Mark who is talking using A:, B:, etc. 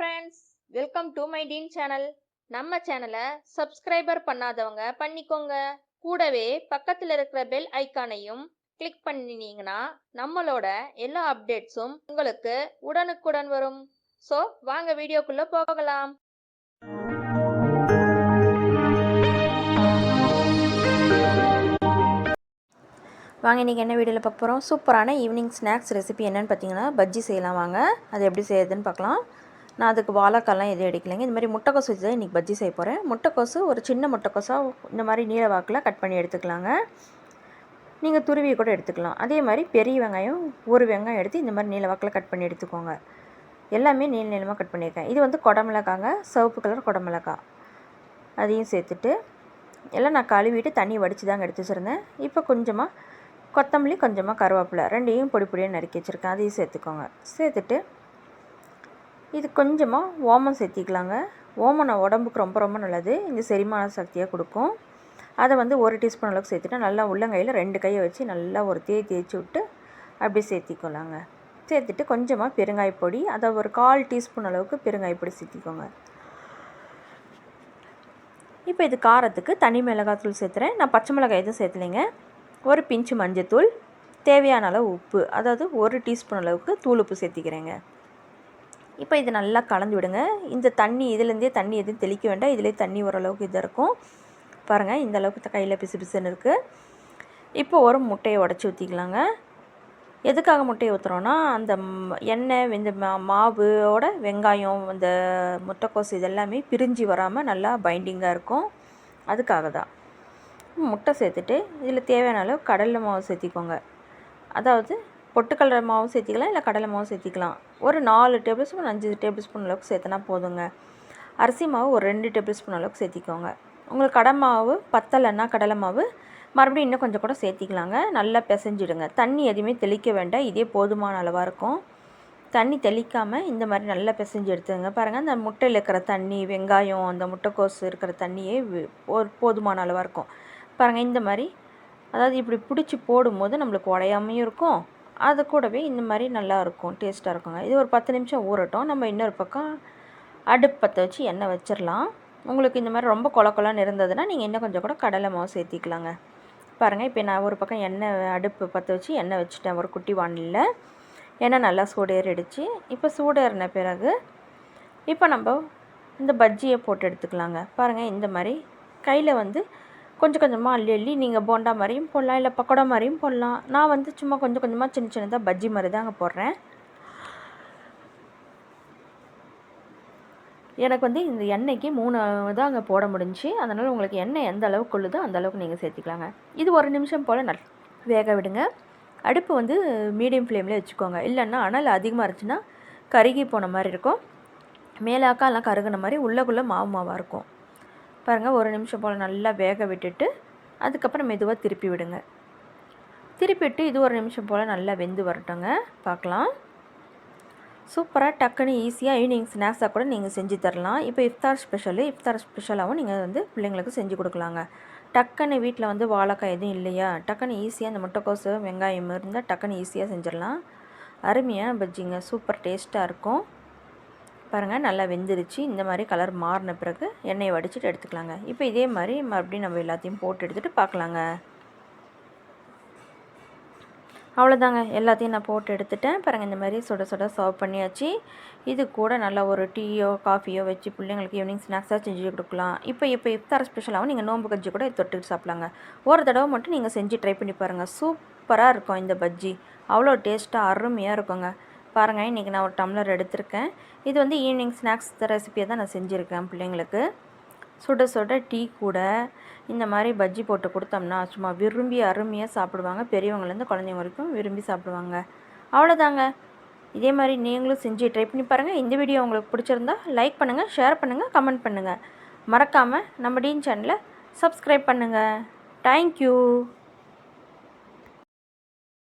A: Friends welcome to my teen channel நம்ம சேனலை subscriber பண்ணாதவங்க பண்ணிக்கோங்க. கூடவே பக்கத்தில் இருக்கிற பெல் ஐக்கானையும் கிளிக் பண்ணினீங்கன்னா நம்மளோட எல்லா அப்டேட்ஸும் உங்களுக்கு உடனுக்குடன் வரும். ஸோ வாங்க வீடியோக்குள்ளே போகலாம்.
B: வாங்க இன்றைக்கி என்ன வீடியோவில் பார்க்க போகிறோம் சூப்பரான ஈவினிங் ஸ்நாக்ஸ் ரெசிபி என்னென்னு பார்த்தீங்கன்னா பஜ்ஜி செய்யலாம் வாங்க. அது எப்படி செய்யுதுன்னு பார்க்கலாம். நான் அதுக்கு வாழைக்காலாம் எதுவும் எடுக்கலைங்க. இந்த மாதிரி முட்டைக்கோசு வச்சு தான் இன்றைக்கி பஜ்ஜி செய்ய போகிறேன் முட்டைக்கோசு ஒரு சின்ன முட்டைக்கோசாக இந்த மாதிரி நீல வாக்கில் கட் பண்ணி எடுத்துக்கலாங்க. நீங்கள் துருவி கூட எடுத்துக்கலாம். அதே மாதிரி பெரிய வெங்காயம் ஒரு வெங்காயம் எடுத்து இந்த மாதிரி நீல வாக்கில் கட் பண்ணி எடுத்துக்கோங்க. எல்லாமே நீள நீளமாக கட் பண்ணியிருக்கேன். இது வந்து குடமிளகாங்க. சிவப்பு கலர் குடமிளகாய் அதையும் சேர்த்துட்டு எல்லாம் நான் கழுவிட்டு தண்ணி வடித்து தாங்க எடுத்து வச்சுருந்தேன். இப்போ கொஞ்சமாக கொத்தமல்லி கொஞ்சமாக கருவேப்பிலை ரெண்டையும் பொடி பொடியாக நறுக்கி வச்சுருக்கேன். அதையும் சேர்த்துக்கோங்க. சேர்த்துட்டு இது கொஞ்சமாக ஓமம் சேர்த்திக்கலாங்க. ஓமம் நான் உடம்புக்கு ரொம்ப ரொம்ப நல்லது. இந்த செரிமான சக்தியை கொடுக்கும். அதை வந்து ஒரு டீஸ்பூன் அளவுக்கு சேர்த்துட்டு நல்லா உள்ளங்கையில் ரெண்டு கையை வச்சு நல்லா ஒரு தேய் தேய்ச்சி விட்டு அப்படியே சேர்த்திக்கலாங்க. சேர்த்துட்டு கொஞ்சமாக பெருங்காய பொடி அதை ஒரு கால் டீஸ்பூன் அளவுக்கு பெருங்காய பொடி சேர்த்திக்கோங்க. இப்போ இது காரத்துக்கு தனி மிளகாத்தூள் சேர்த்துறேன். நான் பச்சை மிளகாய் எதுவும் சேர்த்துலைங்க. ஒரு பிஞ்சு மஞ்சத்தூள் தேவையான அளவு உப்பு அதாவது ஒரு டீஸ்பூன் அளவுக்கு தூள் உப்பு சேர்த்திக்கிறேங்க. இப்போ இது நல்லா கலந்து விடுங்க. இந்த தண்ணி இதுலேருந்தே தண்ணி எதுவும் தெளிக்க வேண்டாம். இதிலே தண்ணி ஓரளவுக்கு இது இருக்கும். பாருங்கள் இந்த அளவுக்கு கையில் பிசு பிசுன்னு இருக்குது இப்போ ஒரு முட்டையை உடச்சி ஊற்றிக்கலாங்க எதுக்காக முட்டையை ஊற்றுறோன்னா அந்த எண்ணெய் இந்த மா மாவோட வெங்காயம் இந்த முட்டைக்கோசு இதெல்லாமே பிரிஞ்சு வராமல் நல்லா பைண்டிங்காக இருக்கும். அதுக்காக தான். முட்டை சேர்த்துட்டு இதில் தேவையான அளவு கடலை மாவு சேர்த்திக்கோங்க. அதாவது பொட்டுக்கடலை மாவும் சேர்த்திக்கலாம் இல்லை கடலை மாவும் சேர்த்திக்கலாம். ஒரு நாலு டேபிள் ஸ்பூன் அஞ்சு டேபிள் ஸ்பூன் அளவுக்கு சேர்த்தனா போதுங்க. அரிசி மாவு ஒரு ரெண்டு டேபிள் ஸ்பூன் அளவுக்கு சேர்த்திக்கோங்க. உங்களுக்கு கடை மாவு பத்தலைன்னா கடலை மாவு மறுபடியும் இன்னும் கொஞ்சம் கூட சேர்த்திக்கலாங்க. நல்லா பிசைஞ்சிடுங்க. தண்ணி எதுவுமே தெளிக்க வேண்டாம். இதே போதுமான அளவாக இருக்கும். தண்ணி தெளிக்காமல் இந்த மாதிரி நல்லா பிசைஞ்சு எடுத்துங்க பாருங்கள் அந்த முட்டையில் இருக்கிற தண்ணி வெங்காயம் அந்த முட்டைக்கோசு இருக்கிற தண்ணியே போதுமான அளவாக இருக்கும். பாருங்கள் இந்த மாதிரி. அதாவது இப்படி பிடிச்சி போடும்போது நம்மளுக்கு உடையாமையும் இருக்கும். அது கூடவே இந்த மாதிரி நல்லாயிருக்கும் டேஸ்ட்டாக இருக்குங்க. இது ஒரு பத்து நிமிஷம் ஊறட்டும். நம்ம இன்னொரு பக்கம் அடுப்பு பற்ற வச்சு எண்ணெய் வச்சிடலாம். உங்களுக்கு இந்த மாதிரி ரொம்ப கொல கொலன்னு இருந்ததுன்னா நீங்கள் இன்னும் கொஞ்சம் கூட கடலை மாவு சேர்த்திக்கலாங்க. பாருங்கள் இப்போ நான் ஒரு பக்கம் எண்ணெய் அடுப்பு பற்ற வச்சு எண்ணெய் வச்சுட்டேன். ஒரு குட்டி வானிலில். எண்ணெய் நல்லா சூடேறிடுச்சு. இப்போ சூடேறின பிறகு இப்போ நம்ம இந்த பஜ்ஜியை போட்டு எடுத்துக்கலாங்க. பாருங்கள் இந்த மாதிரி கையில் வந்து கொஞ்சம் கொஞ்சமாக அள்ளி அள்ளி நீங்கள் போண்டா மாதிரியும் போடலாம் இல்லை பக்கோடா மாதிரியும் போடலாம். நான் வந்து சும்மா கொஞ்சம் கொஞ்சமாக சின்ன சின்னதாக பஜ்ஜி மாதிரி தாங்க போடுறேன். எனக்கு வந்து இந்த எண்ணெய்க்கு மூணு தான் அங்கே போட முடிஞ்சு அதனால் உங்களுக்கு எண்ணெய் எந்த அளவுக்கு கொள்ளுதோ அந்த அளவுக்கு நீங்கள் சேர்த்துக்கலாங்க. இது ஒரு நிமிஷம் போல் நல் வேக விடுங்க. அடுப்பு வந்து மீடியம் ஃப்ளேமில் வச்சுக்கோங்க. இல்லைன்னா அனல் அதிகமாக இருந்துச்சுன்னா கருகி போன மாதிரி இருக்கும். மேலாக்கா எல்லாம் கருகின மாதிரி உள்ளக்குள்ளே மாவு மாவாக இருக்கும். பாருங்கள் ஒரு நிமிஷம் போல் நல்லா வேக விட்டுட்டு அதுக்கப்புறம் மெதுவாக திருப்பி விடுங்க. திருப்பிட்டு இது ஒரு நிமிஷம் போல் நல்லா வெந்து வரட்டுங்க. பார்க்கலாம். சூப்பராக டக்குன்னு ஈஸியாக ஈவினிங் ஸ்நாக்ஸாக கூட நீங்கள் செஞ்சு தரலாம். இப்போ இஃப்தார் ஸ்பெஷலு இஃப்தார் ஸ்பெஷலாகவும் நீங்கள் வந்து பிள்ளைங்களுக்கு செஞ்சு கொடுக்கலாங்க. டக்குன்னு வீட்டில் வந்து வாழைக்காய் எதுவும் இல்லையா? டக்குன்னு ஈஸியாக இந்த முட்டைக்கோசு வெங்காயம் இருந்தால் டக்குன்னு ஈஸியாக செஞ்சிடலாம். அருமையாக பஜ்ஜிங்க சூப்பர் டேஸ்ட்டாக இருக்கும். பாருங்கள் நல்லா வெந்துருச்சு. இந்த மாதிரி கலர் மாறின பிறகு எண்ணெயை வடிச்சிட்டு எடுத்துக்கலாங்க. இப்போ இதே மாதிரி மறுபடியும் நம்ம எல்லாத்தையும் போட்டு எடுத்துகிட்டு பார்க்கலாங்க. அவ்வளோதாங்க. எல்லாத்தையும் நான் போட்டு எடுத்துட்டேன். பாருங்கள் இந்த மாதிரி சுட சுட சர்வ் பண்ணியாச்சு. இது கூட நல்லா ஒரு டீயோ காஃபியோ வச்சு பிள்ளைங்களுக்கு ஈவினிங் ஸ்நாக்ஸாக செஞ்சு கொடுக்கலாம். இப்போ இப்போ இஃப்தார் ஸ்பெஷலாகவும் நீங்கள் நோம்பு கஞ்சி கூட தொட்டுட்டு சாப்பிட்லாங்க. ஒரு தடவை மட்டும் நீங்கள் செஞ்சு ட்ரை பண்ணி பாருங்கள் சூப்பராக இருக்கும் இந்த பஜ்ஜி. அவ்வளோ டேஸ்ட்டாக அருமையாக இருக்குங்க. பாருங்கள் இன்றைக்கி நான் ஒரு டம்ளர் எடுத்திருக்கேன். இது வந்து ஈவினிங் ஸ்நாக்ஸ் ரெசிபியை தான் நான் செஞ்சுருக்கேன் பிள்ளைங்களுக்கு. சுட சுட டீ கூட இந்த மாதிரி பஜ்ஜி போட்டு கொடுத்தோம்னா சும்மா விரும்பி அருமையாக சாப்பிடுவாங்க. பெரியவங்கலேருந்து குழந்தைங்க வரைக்கும் விரும்பி சாப்பிடுவாங்க. அவ்வளோதாங்க. இதே மாதிரி நீங்களும் செஞ்சு ட்ரை பண்ணி பாருங்கள் இந்த வீடியோ உங்களுக்கு பிடிச்சிருந்தா லைக் பண்ணுங்கள் ஷேர் பண்ணுங்கள் கமெண்ட் பண்ணுங்கள் மறக்காமல் நம்ம டீன் சேனலை சப்ஸ்கிரைப் பண்ணுங்கள் தேங்க்யூ